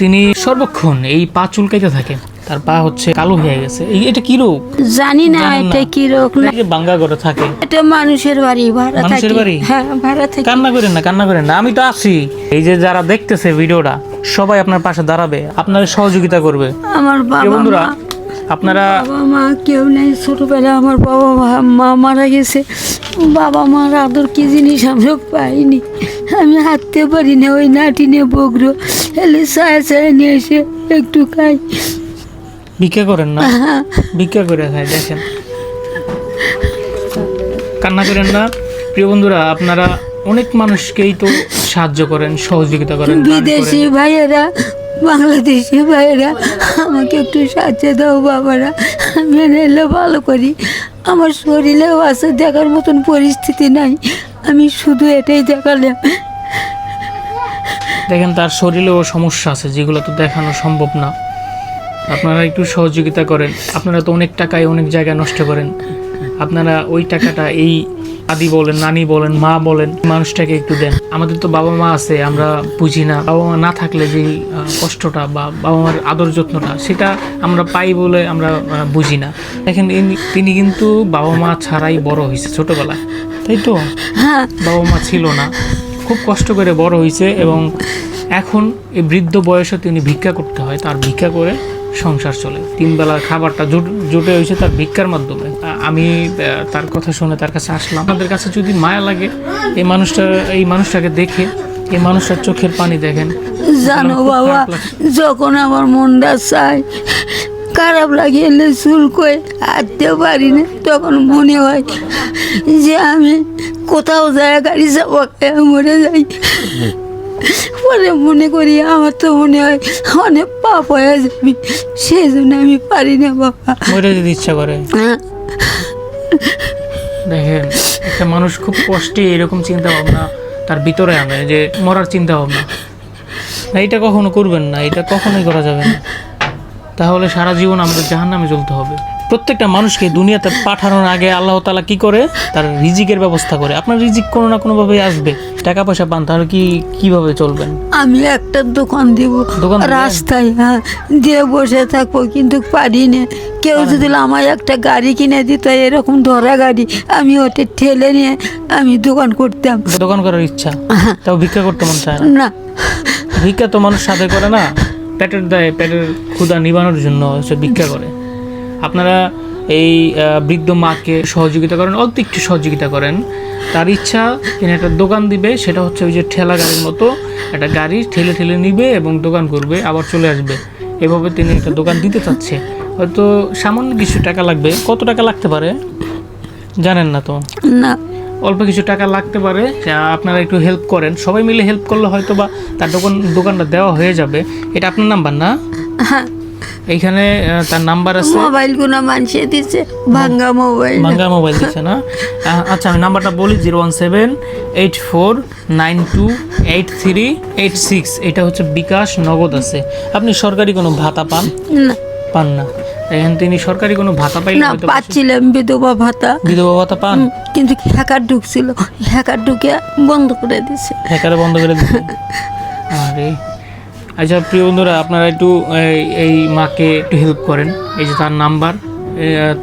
তিনি সর্বক্ষণ এই পা চুলকাইতে থাকে। তার পা হচ্ছে কালো হয়ে গেছে। এটা কি রোগ? জানি না এটা কি রোগ না। এটা বাঙ্গা করে থাকে। এটা মানুষের বাড়ি ভাড়া মানুষের বাড়ি? হ্যাঁ ভাড়া থাকে। কান্না করেন না কান্না করেন না। আমি তো আছি। এই যে যারা দেখতেছে ভিডিওটা সবাই আপনার পাশে দাঁড়াবে। আপনার সহযোগিতা করবে। আমার বাবা বন্ধুরা আপনারা বাবা মা কেউ নেই। ছোটবেলায় আমার বাবা মা- মারা গেছে। বাবা মার আদর কি জিনিস আমরা পাইনি। আমি হাঁটতে পারি না ওই নাটি নিয়ে বগরো। এলে ছায়া ছায়া নিয়ে এসে একটু খাই। ভিক্ষা করেন না? ভিক্ষা করে খায় দেখেন। কান্না করেন না। প্রিয় বন্ধুরা আপনারা অনেক মানুষকেই তো সাহায্য করেন সহযোগিতা করেন। বিদেশি ভাইয়েরা বাংলাদেশি ভাইয়েরা, আমাকে একটু সাহায্য দাও বাবারা। আমি এলে ভালো করি। আমার শরীরেও আছে দেখার মতন পরিস্থিতি নাই। আমি শুধু এটাই দেখালাম। দেখেন, তার শরীরেও সমস্যা আছে, যেগুলো তো দেখানো সম্ভব না। আপনারা একটু সহযোগিতা করেন। আপনারা তো অনেক টাকায় অনেক জায়গায় নষ্ট করেন। আপনারা ওই টাকাটা এই আদি বলেন নানি বলেন মা বলেন মানুষটাকে একটু দেন। আমাদের তো বাবা মা আছে আমরা বুঝি না। বাবা মা না থাকলে যে কষ্টটা বা বাবা মার আদর যত্নটা সেটা আমরা পাই বলে আমরা বুঝি না। দেখেন তিনি কিন্তু বাবা মা ছাড়াই বড় হয়েছে ছোটবেলায়। তাই তো? হ্যাঁ। বাবা মা ছিল না। খুব কষ্ট করে বড় হয়েছে এবং এখন এই বৃদ্ধ বয়সে তিনি ভিক্ষা করতে হয়। তার ভিক্ষা করে সংসার চলে। তিন বেলার খাবারটা জুট- হয়েছে তার ভিক্ষার মাধ্যমে। আমি তার কথা শুনে তার কাছে আসলাম। আমাদের কাছে যদি মায়া লাগে এই মানুষটা এই মানুষটাকে দেখে এই মানুষটার চোখের পানি দেখেন। জানো বাবা যখন আমার মনটা চায় খারাপ লাগে এলে চুল কয়ে হাঁটতে পারি না। তখন মনে হয় যে আমি কোথাও যায় গাড়ি যাব মরে যাই। পরে মনে করি আমার তো মনে হয় অনেক পাপ হয়ে যাবি। সেই জন্য আমি পারি না বাবা। মরে যেতে ইচ্ছা করে। হ্যাঁ, দেখেন একটা মানুষ খুব কষ্টে এরকম চিন্তা ভাবনা তার ভিতরে আনে যে মরার চিন্তা ভাবনা না এটা কখনো করবেন না এটা কখনোই করা যাবে না। তাহলে সারা জীবন আমাদের জাহান নামে চলতে হবে। প্রত্যেকটা মানুষকে দুনিয়াতে পাঠানোর আগে আল্লাহ তালা কি করে? তার রিজিকের ব্যবস্থা করে। আপনার রিজিক কোনো না কোনোভাবে আসবে। টাকা পয়সা পান তাহলে কি কীভাবে চলবেন? আমি একটা দোকান দিব। দোকান রাস্তায় হ্যাঁ দিয়ে বসে থাকব কিন্তু পারি না। কেউ যদি আমার একটা গাড়ি কিনে দিত এরকম ধরা গাড়ি আমি ওটা ঠেলে নিয়ে আমি দোকান করতাম। দোকান করার ইচ্ছা? তাও ভিক্ষা করতে মন চায় না। ভিক্ষা তো মানুষ সাথে করে না। পেটের দায়ে পেটের ক্ষুধা নিবানোর জন্য সে ভিক্ষা করে। আপনারা এই বৃদ্ধ মাকে সহযোগিতা করেন অল্প একটু সহযোগিতা করেন। তার ইচ্ছা তিনি একটা দোকান দিবে সেটা হচ্ছে ওই যে ঠেলা গাড়ির মতো একটা গাড়ি ঠেলে ঠেলে নিবে এবং দোকান করবে আবার চলে আসবে। এভাবে তিনি একটা দোকান দিতে চাচ্ছে। হয়তো সামান্য কিছু টাকা লাগবে। কত টাকা লাগতে পারে? জানেন না তো? না। অল্প কিছু টাকা লাগতে পারে। আপনারা একটু হেল্প করেন। সবাই মিলে হেল্প করলে হয়তো বা তার দোকান দোকানটা দেওয়া হয়ে যাবে। এটা আপনার নাম্বার না? হ্যাঁ। এইখানে তার নাম্বার আছে? মোবাইলগুলো মানছে দিচ্ছে। ভাঙ্গা মোবাইল বাংলা মোবাইল দিচ্ছে না? আচ্ছা আমি নাম্বারটা বলি zero one seven eight four nine two eight three eight six এটা হচ্ছে বিকাশ নগদ আছে। আপনি সরকারি কোনো ভাতা পান? না। পান না। এখন তিনি সরকারি কোনো ভাতা পাইলে না পাচ্ছিলাম বিধবা ভাতা। বিধবা ভাতা পান? কিন্তু হ্যাকার ঢুকছিল। হ্যাকার ঢুকে বন্ধ করে দিছে। হ্যাকারে বন্ধ করে দিচ্ছে আরে। আচ্ছা প্রিয় বন্ধুরা, আপনারা একটু, এই- মাকে একটু হেল্প করেন। এই যে তার নাম্বার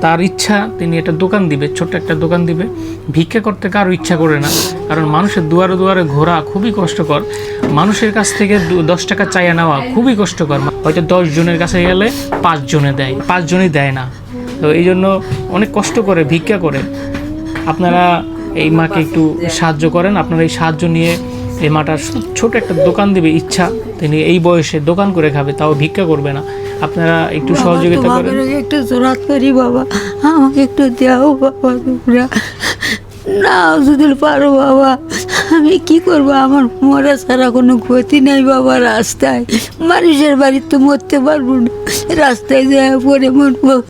তার ইচ্ছা, তিনি একটা দোকান দিবে, ছোট্ট একটা দোকান দিবে। ভিক্ষা করতে কারও ইচ্ছা করে না, কারণ মানুষের দুয়ারে দুয়ারে ঘোরা খুবই কষ্টকর। মানুষের কাছ থেকে দশ টাকা চাইয়া নেওয়া খুবই কষ্টকর। হয়তো দশ জনের কাছে গেলে পাঁচ জনে দেয়, পাঁচ জনই দেয় না। তো এই জন্য অনেক কষ্ট করে, ভিক্ষা করে। আপনারা এই মাকে একটু সাহায্য করেন, আপনারা এই সাহায্য নিয়ে এই মাটার ছোট একটা দোকান দিবে ইচ্ছা। তিনি এই বয়সে দোকান করে খাবে তাও ভিক্ষা করবে না। আপনারা একটু সহযোগিতা করেন। একটু জোরাত করি বাবা। আমাকে একটু দাও বাবা তোমরা। না যদি পারো বাবা আমি কি করব? আমার মরা ছাড়া কোনো গতি নেই বাবা রাস্তায়। মানুষের বাড়িতে মরতে পারব না। রাস্তায় যায় পরে মরবো।